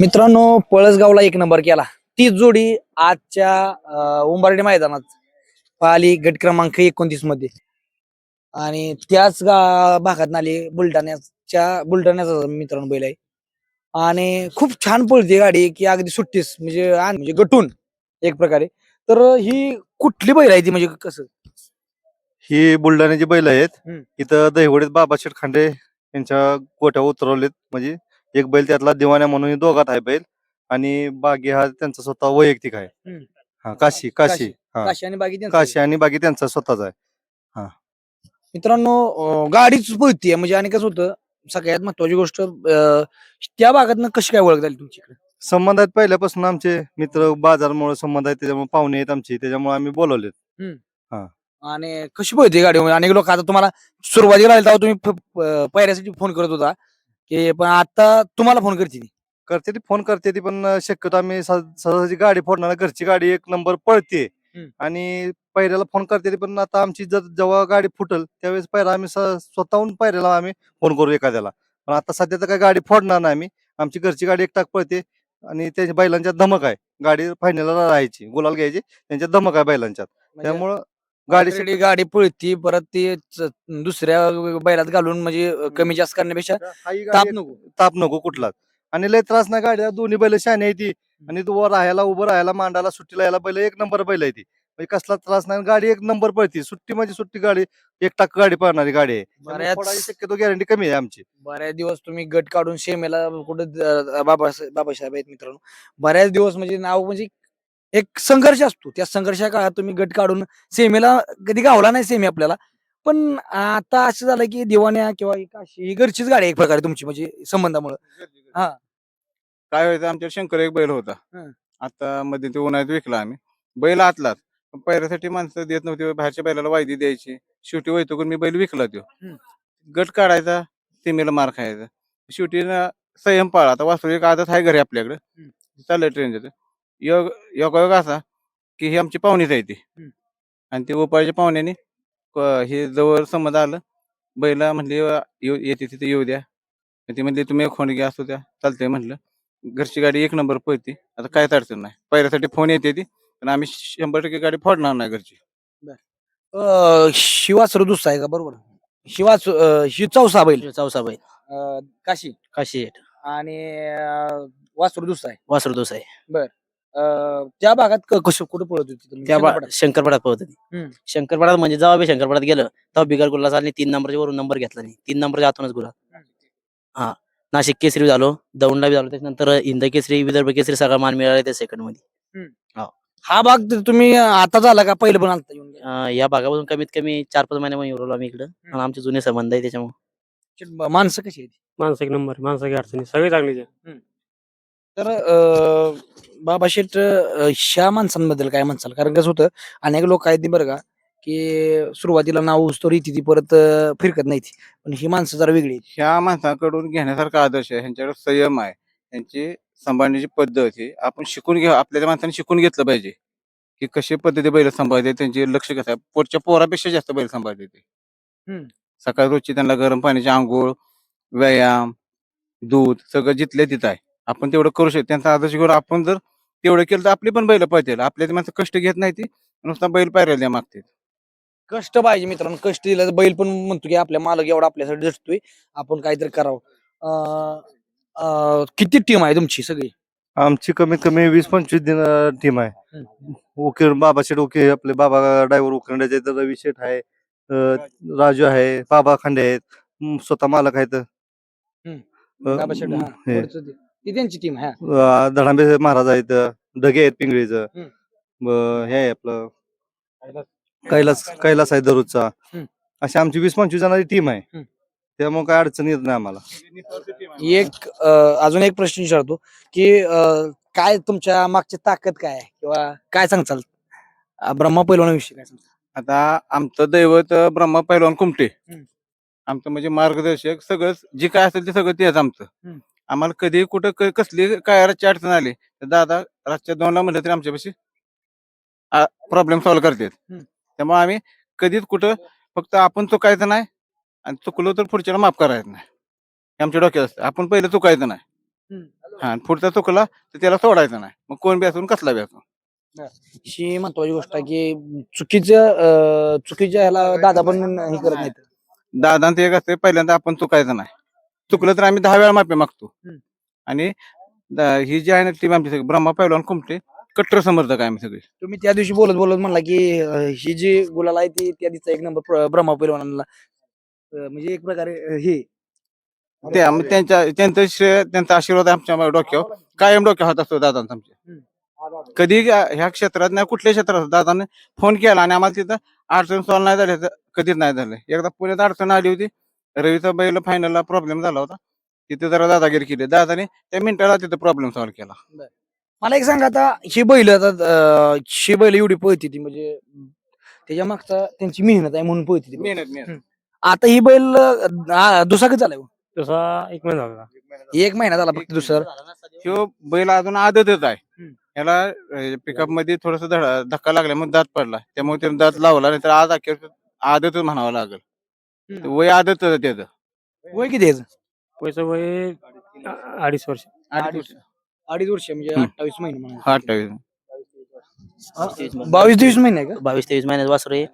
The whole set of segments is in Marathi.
मित्रांनो पळसगावला एक नंबर केला. तीच जोडी आजच्या उंबर्डे मैदानात पाहिली गट क्रमांक एकोणतीसमध्ये. आणि त्याच गा भागात आली बुलढाण्याच्या बुलढाण्याचा मित्रांनो बैल आहे. आणि खूप छान पळते गाडी की अगदी सुट्टीस म्हणजे म्हणजे गटून एक प्रकारे. तर ही कुठली बैल आहे ती म्हणजे कसं? ही बुलढाण्याची बैल आहेत. हम्म. इथं दहिवडीत बाबा शेटखांडे यांच्या गोट्या उतरवलेत. म्हणजे एक बैल त्यातला दिवाण्या म्हणून दोघात आहे बैल. आणि बागी हा त्यांचा स्वतः वैयक्तिक आहे. हम्म. हा काशी काशी. काशी. हा. काशी आणि बाकी त्यांचं. काशी आणि बागी त्यांचा स्वतःचा आहे. मित्रांनो अं, गाडीच पळतीये म्हणजे आणि कसं होतं सगळ्यात महत्वाची गोष्ट अं, त्या भागात कशी काय ओळख झाली तुमच्याकडे? संबंध आहेत पहिल्यापासून आमचे मित्र बाजारमुळे संबंध आहेत त्याच्यामुळे पाहुणे आहेत आमचे त्याच्यामुळे आम्ही बोलवलेत. आणि कशी पळते गाडी? म्हणजे अनेक लोक आता तुम्हाला सुरुवातीला आले तेव्हा तुम्ही फ- प- पायऱ्यासाठी फोन करत होता. की पण आता तुम्हाला फोन करते ती. करते ती फोन करते ती पण शक्यतो आम्ही सहजासहजी गाडी फोडणार. घरची गाडी एक नंबर पळते. हम्म. आणि पैऱ्याला फोन करते ती पण आता आमची जर जेव्हा गाडी फुटल त्यावेळेस पैरा आम्ही स- स्वतःहून पैऱ्याला आम्ही फोन करू एखाद्याला. पण आता सध्या तर काही गाडी फोडणार नाही आम्ही. आमची घरची गाडी एक टाक पळते आणि त्याच्या बैलांच्यात धमक आहे. गाडी फायनलला राहायची गुलाल घ्यायची त्यांच्यात धमक आहे बैलांच्यात. म्हणजे त्यामुळं गाडी already गाडी पळती परत ती च- दुसऱ्या बैलात घालून म्हणजे कमी जास्त करण्यापेक्षा ताप गाडी नको. ताप नको कुठलाच. आणि लय त्रास नाही गाड्या दोन्ही बैल शाने आहे ती. आणि तू वर राहायला उभं राहायला मांडायला सुट्टीला यायला बैल एक नंबर बैल आहे ती. म्हणजे कसला त्रास नाही. गाडी एक नंबर पळती. सुट्टी म्हणजे सुट्टी गाडी. एक टाक गाडी पळणारी गाडी आहे. त्यामुळे बऱ्याच- फोडायची शक्यतो गॅरंटी कमी आहे आमची. बऱ्याच दिवस तुम्ही गट काढून शेमेला कुठं बाबा बाबासाहेब आहेत मित्रांनो. बऱ्याच दिवस म्हणजे नाव म्हणजे एक संघर्ष असतो. त्या संघर्षा काळात तुम्ही गट काढून सेमेला कधी गावला नाही सेमी आपल्याला. पण आता असं झालं की दिवाण्या किंवा काशी ही घरचीच गाडी आहे एक प्रकारे तुमची म्हणजे संबंधामुळे. हा. काय व्हायचं आमच्या शंकर एक बैल होता. हं. आता मध्ये ते उन्हाळ्यात विकला आम्ही. बैल आतलाच पण पैऱ्यासाठी माणसं देत नव्हती बाहेरच्या बैलाला वायदी द्यायची. शेवटी वैतकून मी बैल विकला तो. हं. गट काढायचा सीमेला मार खायचा. शेवटी ना संयम पाळा. आता वास्तू एक आदत आहे घरी आपल्याकडे. हं. चाललंय ट्रेन योग योगायोग असा की ही आमची पाहुणीच आहे ती. आणि ते उपायच्या पाहुण्याने क- हे जवळ संमत आलं बैला म्हणले येऊ येते तिथे येऊ द्या. मग ती म्हणली तुम्ही एक फोन घ्या असू द्या चालतंय म्हणलं. घरची गाडी एक नंबर पळते. आता कायच अडचण नाही. पहिल्यासाठी फोन येते ती पण आम्ही शंभर टक्के गाडी फोडणार नाही घरची. अं, शिवासर दुसरा आहे का? बरोबर. शिवाच अं, शि चौसा बैल. चौसाबाई अं, काशी. काशी. आणि वासरू दुसरा आहे. वासरू दोस आहे. अं, त्या भागात क- कसं कुठं पळत होती तुम्ही? त्या बा-? शंकरपडात? पळत होती. हम्म. शंकरपडात म्हणजे जेव्हा बी शंकरपडात गेलं तेव्हा बिगर गुल्ला आणि तीन नंबरच्या वरून नंबर घेतला नाही तीन नंबरच्या आतूनच गुला हा. नाशिक केसरी झालो दौंडला बी झालो त्याच्यानंतर इंद केसरी विदर्भ केसरी सगळा मान मिळाला त्या सेकंडमध्ये. हा. भाग त- तुम्ही आता झाला का पहिलं पण आलता येऊन? अं, या भागापासून कमीत कमी चार पाच महिन्यामध्ये येऊ राहिलो आम्ही इकडं. आणि आमचे जुने संबंध आहे त्याच्यामुळे. माणसं कशी आहेत? माणसं एक नंबर माणसाची अडचणी सगळे चांगलीच आहे तर अं, बाबा शेठ ह्या माणसांबद्दल काय म्हणसाल कारण कसं होतं अनेक लोक आहेत ते बरं का की सुरुवातीला नाव उसतो रीती ती परत अं, फिरकत नाही ती. पण ही माणसं जरा वेगळी आहेत. ह्या माणसाकडून घेण्यासारखा आदर्श आहे ह्यांच्याकडे संयम आहे त्यांची सांभाळण्याची पद्धत आहे आपण शिकून घ्या आपल्या माणसाने शिकून घेतलं पाहिजे की कशी पद्धती बैल सांभाळते त्यांचे लक्ष कसं आहे पोटच्या पोरापेक्षा जास्त बैल सांभाळते ते हम्म. सकाळी रोजची त्यांना गरम पाण्याची आंघोळ व्यायाम दूध सगळं जिथल्या तिथं आहे आपण तेवढं करू शकतो त्यांचा आदर्श घेऊन आपण जर तेवढं केलं तर आपली पण बैल पळतील. आपल्या ते माणसं कष्ट घेत नाही ती. नुसता बैल पायऱ्याला द्या मागते कष्ट पाहिजे मित्रांनो. कष्ट दिलं तर बैल पण म्हणतो की आपल्या मालक एवढा आपल्यासाठी झटतोय आपण काहीतरी करावं. अं, अं, किती टीम आहे तुमची सगळी? आमची कमीत कमी वीस पंचवीस दिन टीम आहे. उकीर बाबा शेठ ओके आपले बाबा ड्रायव्हर उकरंड्याचे तर रवी शेठ आहे अं, राजू आहे बाबा खांडे आहेत म, स्वतः मालक आहेत. अं, बाबा शेठ, हा, हे. ती त्यांची टीम आहे हा. अं, धडांबे महाराज आहेत ढगे आहेत पिंगळीचं हम्म. ब- हे आहे आपलं कैलास कैलास आहे दररोजचा हम्म. अशी आमची वीस पंचवीस जणांची टीम आहे. त्यामुळे काय अडचण येत नाही आम्हाला एक अं, अजून एक प्रश्न विचारतो की अं, काय तुमच्या मागची ताकद काय आहे किंवा काय सांगचाल अं, ब्रह्मा पैलवानाविषयी काय सांगचाल आता आमचं दैवत अं, ब्रह्मा पैलवान कुमटे हम्म. आमचं म्हणजे मार्गदर्शक सगळं जे काय असेल ते सगळं तेच आमचं हम्म. आम्हाला कधी कुठं क- कसली काय रातची अडचण आली तर दादा रातच्या दोनला म्हणलं तरी आमच्यापाशी प्रॉब्लेम सॉल्व्ह करतात. हम्म. त्यामुळे आम्ही कधीच कुठं फक्त आपण चुकायचं नाही आणि चुकलो तर पुढच्याला माफ करायचं नाही. हे आमच्या डोक्यात असतं. आपण पहिलं चुकायचं नाही. हा. आणि पुढचा चुकला तर त्याला सोडायचा नाही. मग कोण बी असून कसला बी असून ही महत्वाची गोष्ट आहे की चुकीच्या अं, चुकीच्या ह्याला दादा पण हे करत नाहीत. दादा ते एक असते पहिल्यांदा आपण चुकायचं नाही. चुकलं तर आम्ही दहा वेळा माफी मागतो. आणि द- ही जी आहे ना टीम आमची सगळी ब्रह्मा पैलवान कुमटे कट्टर समर्थक आहे आम्ही सगळे. तुम्ही त्या दिवशी बोलत बोलत म्हणला की अं, ही जी गुलाल आहे ती त्या दिवसा एक नंबर ब्रह्मा पैलवानांना अं, म्हणजे एक प्रकारे अं, हे. ते आम्ही त्यांच्या त्यांचं श्रेय त्यांचा आशीर्वाद आमच्या डोक्यावर कायम डोक्यावर होत असतो दादांचा आमच्या. कधी ह्या क्षेत्रात नाही कुठल्या क्षेत्रात दादाने फोन केला आणि आम्हाला तिथं अडचण सॉल्व्ह नाही झाली तर कधीच नाही झालं. एकदा पुण्यात अडचण आली होती रवीचा बैल फायनलला प्रॉब्लेम झाला होता. तिथे जरा दादागिरी केली. दादाने त्या मिनिटाला तिथं प्रॉब्लेम सॉल्व्ह केला. मला एक सांगा आता ही बैल आता अं, ही बैल एवढी पळती ती म्हणजे त्याच्या मागचा त्यांची मेहनत आहे म्हणून पळती ती. मेहनत मेहनत. आता ही बैल अं, दुसरा कधी झालाय? हो? तसा एक महिना झाला. एक महिना झाला फक्त दुसरा. ह्यो बैल अजून आदतच आहे. हम्म. याला पिकअपमध्ये थोडस धक्का लागल्यामुळे दात पडला. त्यामुळे त्याने दात लावला नाही तर आज अखेर आदतच म्हणावं लागेल. हम्म. वय आदतच आहे त्याचं. वय किती आहे याचं? पैसे वय अ- अडीच वर्ष. अडीच अडीच. वर्ष. म्हणजे हम्म. अठ्ठावीस महिने. हा अठ्ठावीस. बावीस तेवीस महिने आहे का? बावीस तेवीस महिन्यात वासरू आहे.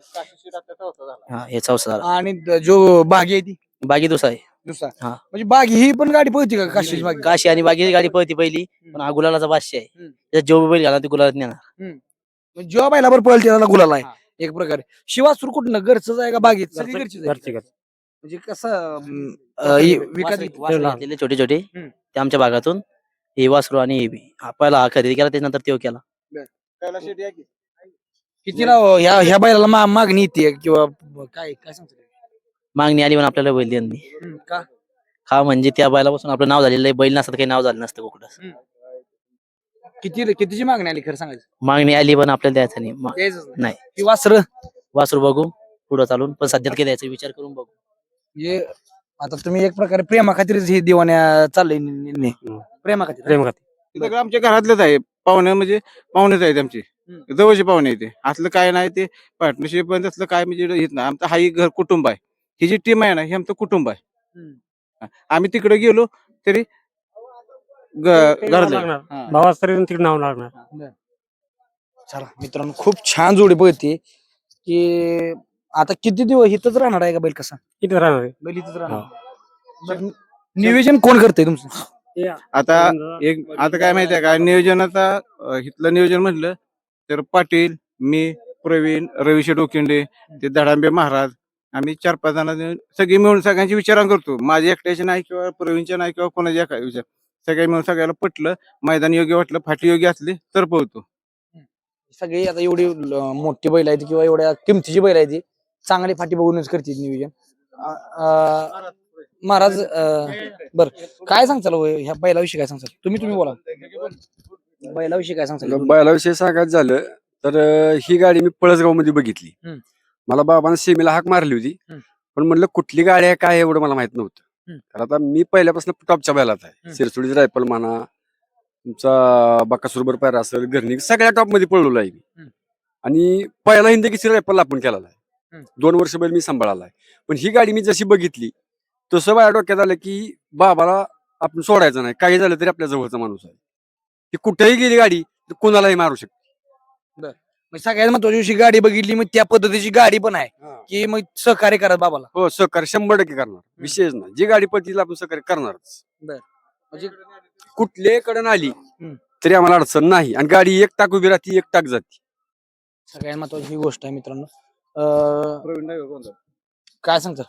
हा हे चौसा झाला. आणि द- जो बागी आहे ती? बागी दुसरा आहे. दुसरा. हा. म्हणजे बागी ही पण गाडी पळती का काशीची बागी? काशी आणि बागी गाडी पळती पहिली. पण हा गुलालाचा बादशाह आहे. हम्म. जो बैल घाला ते गुलालात नेणार. म्हणजे जेव्हा बैला बरं पळते त्याला गुलाल आहे. एक प्रकारे. शिवासूर कुठनं? घरचंच आहे का बागेत? सगळी घरचीच आहे? घरचे घर म्हणजे कसं अं, अं, हे विकत घेतलं? वासरू लहान. घेतलेले छोटे छोटे हम्म. ते आमच्या भागातून. हे वासरू आणि हे बी हा पहिला हा खरेदी केला त्याच्यानंतर तो केला. कितीला अं, ह्या ह्या बैलाला मा- मागणी येते किंवा काय काय सांगतो मागणी आली म्हणून आपल्याला बैल त्यांनी का? हा म्हणजे त्या बैलापासून आपलं नाव झालेलं आहे. बैल नसतं काही नाव झालं नसतं कुठं. किती कितीची मागणी आली खरं सांगायचं? मागणी आली पण आपल्याला द्यायचं नाही. मा- द्यायचंच नाही. नाही. की वासर? वासरू बघू पुढं चालून. पण सध्या काय द्यायचा विचार करून बघू. म्हणजे आता तुम्ही एक प्रकारे प्रेमा खातीरच हे दिवाण्या चाललंय नि- निर्णय हम्म. प्रेमा खातीर. प्रेम खाते ते सगळं आमच्या घरातलेच आहे. पाहुणे म्हणजे पाहुणेच आहेत आमचे. जवळचे पाहुणे येते असलं काय नाही ते पार्टनरशिप पण तसलं काय म्हणजे हेच नाही. आमचं हाही घर कुटुंब आहे. ही जी टीम आहे ना हे आमचं कुटुंब आहे. आम्ही तिकडे गेलो तरी नाव लागणार. भावाच तरी तिकडे नाव लागणार. चला मित्रांनो खूप छान जोडी पळते की आता किती दिवस इथंच राहणार आहे का बैल कसा? किती राहणार आहे. बैल इथंच राहणार. नियोजन कोण करतंय तुमचं? आता एक आता काय माहितीये का? नियोजन आता इथलं नियोजन म्हटलं तर पाटील मी प्रवीण रवीशे डोकिंडे ते धडांबे महाराज आम्ही चार पाच जण सगळी मिळून सगळ्यांची विचार करतो. माझ्या एकट्याचे नाही किंवा प्रवीणचे नाही किंवा कोणाच्या एका विचार सगळ्या मिळून सगळ्याला पटलं मैदान योग्य वाटलं फाटी योग्य असली तर पोहतो. सगळी आता एवढी ल- मोठी बैल आहेत किंवा एवढ्या किमतीची बैल आहे ती चांगली फाटी बघूनच करते नियोजन. अ- महाराज बर. काय सांगचाल हो ह्या बैलाविषयी काय सांगचाल तुम्ही तुम्ही बोला. बैलाविषयी काय सांगचाल बैलाविषयी सांगायचं झालं तर अं, ही गाडी मी पळसगावमध्ये बघितली. हम्म. मला बाबांना सेमीला हाक मारली होती. हम्म. पण म्हणलं कुठली गाडी आहे काय एवढं मला माहीत नव्हतं. हम्म. तर आता मी पहिल्यापासून टॉपच्या बैलात आहे हम्म. सिरसोडीची रायफल म्हणा तुमचा बाकासुरबर पायरा असेल घरणी सगळ्या टॉपमध्ये पळलो आहे मी हम्म. आणि पहिला हिंदी किसी रायफल आपण केलेला आहे हम्म. दोन वर्ष बैल मी सांभाळाला आहे पण ही गाडी मी जशी बघितली तसं माझ्या डोक्यात आलं की बाबाला आपण सोडायचं नाही काही झालं तरी आपल्या जवळचा माणूस आहे की कुठेही गेली गाडी तर कोणालाही मारू शकते मग सगळ्यात महत्वाची दिवशी गाडी बघितली मग त्या पद्धतीची गाडी पण आहे की मग सहकार्य करा बाबाला. हो सहकार्य शंभर टक्के करणार. विशेष नाही. जी गाडी पडतील आपण सहकार्य करणारच. म्हणजे कुठल्याही कडन आली हम्म. तरी आम्हाला अडचण नाही. आणि गाडी एक टाक उभी राहते एक टाक जाते. सगळ्यात महत्वाची ही गोष्ट आहे मित्रांनो. अं, काय सांगता?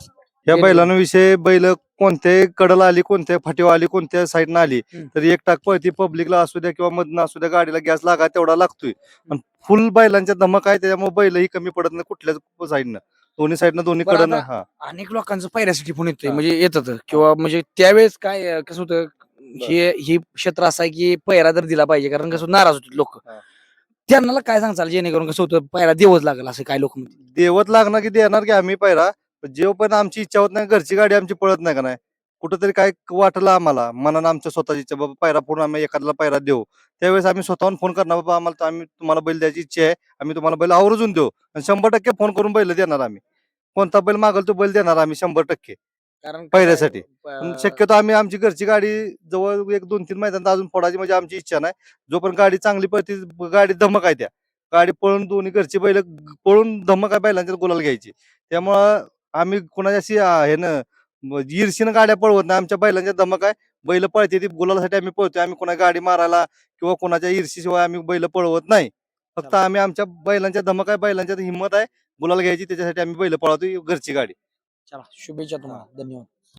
या. बैलांविषयी बैल कोणत्याही कडला आली कोणत्या फाटीवर आली कोणत्या साईडनं आली. तरी एक टाक पळती पब्लिकला असू द्या किंवा मधनं असू द्या गाडीला गॅस लागा तेवढा लागतोय पण फुल बैलांच्या धमक आहे त्याच्यामुळे बैलही कमी पडत नाही कुठल्याच साईडनं दोन्ही साईडनं दोन्ही बरं, कडनं आता- हा अनेक लोकांचं पायऱ्यासाठी फोन येतोय हा. म्हणजे येतात किंवा म्हणजे त्यावेळेस काय अं, कसं होतं हे ही क्षेत्र असं आहे की पैरा जर दिला पाहिजे कारण कसं नाराज होते लोक हा. त्यांना काय सांगचाल जेणेकरून कसं होतं पैरा देवच लागेल असं काय लोक देवत लागणार की देणार की आम्ही पायरा जेव पण आमची इच्छा होत नाही घरची गाडी आमची पळत नाही का नाही? कुठंतरी काय वाटलं आम्हाला मनानं आमच्या स्वतःची इच्छा बाबा पायरा पूर्ण आम्ही एखाद्याला पायरा देऊ. त्यावेळेस आम्ही स्वतःहून फोन करणार बाबा आम्हाला आम्ही तुम्हाला बैल द्यायची इच्छा आहे आम्ही तुम्हाला बैल आवर्जून देऊ. आणि शंभर टक्के फोन करून बैल देणार आम्ही. कोणता बैल मागल तो बैल देणार आम्ही शंभर टक्के. कारण पहिल्यासाठी. शक्यतो आम्ही आमची घरची गाडी जवळ एक दोन तीन मैदानात अजून फोडायची म्हणजे आमची इच्छा नाही. जोपर्यंत गाडी चांगली पळते गाडी धमक आहे त्या. गाडी पळून दोन्ही घरची बैल पळून धमक आहे बैलांच्या गुलाल घ्यायची. त्यामुळं आम्ही कोणाच्या अशी अं, हे न ईर्षीनं गाड्या पळवत नाही. आमच्या बैलांच्या धमक आहे. बैल पळते ती गुलालासाठी आम्ही पळतोय. आम्ही कोणा गाडी मारायला किंवा कोणाच्या ईर्षीशिवाय आम्ही बैल पळवत नाही. फक्त आम्ही आमच्या बैलांच्या धमक आहे बैलांच्या हिंमत आहे. गुलाल घ्यायची त्याच्यासाठी आम्ही बैल पळवतोय. घरची गाडी. चला शुभेच्छा तुम्हाला. धन्यवाद.